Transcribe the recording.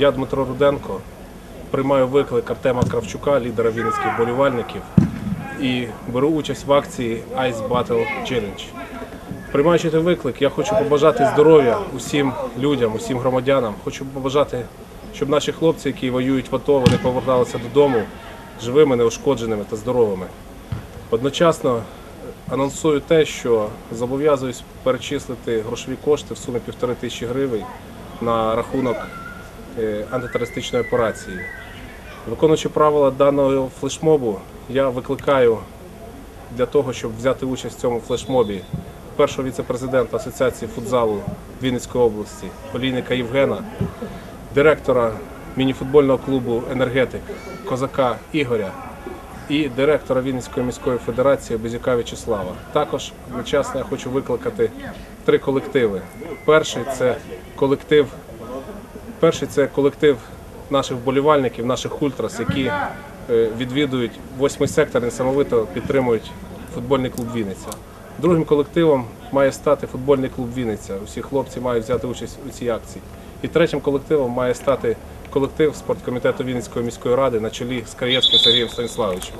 Я Дмитро Руденко. Приймаю виклик Артема Кравчука, лідера вінницьких болівальників, і беру участь в акції Ice Battle Challenge. Приймаючи той виклик, я хочу побажати здоров'я усім людям, усім громадянам. Хочу побажати, щоб наші хлопці, які воюють в АТО, вони поверталися додому живими, неушкодженими та здоровими. Одночасно анонсую те, що зобов'язуюсь перечислити грошові кошти в сумі півтори тисячі гривень на рахунок е, антитерористичної операції. Виконуючи правила даного флешмобу, я викликаю для того, щоб взяти участь в цьому флешмобі першого віце-президента Асоціації футзалу Вінницької області Олійника Євгена, директора мініфутбольного клубу Енергетик Козака Ігоря і директора Вінницької міської федерації Безюка В'ячеслава. Також одночасно я хочу викликати три колективи. Перший це колектив Перший це колектив наших вболівальників, наших ультрас, які е, відвідують восьмий сектор несамовито підтримують футбольний клуб Вінниця. Другим колективом має стати футбольний клуб Вінниця. Усі хлопці мають взяти участь у цій акції. І третім колективом має стати колектив спорткомітету Вінницької міської ради на чолі з Краєвським Сергієм Станіславовичем.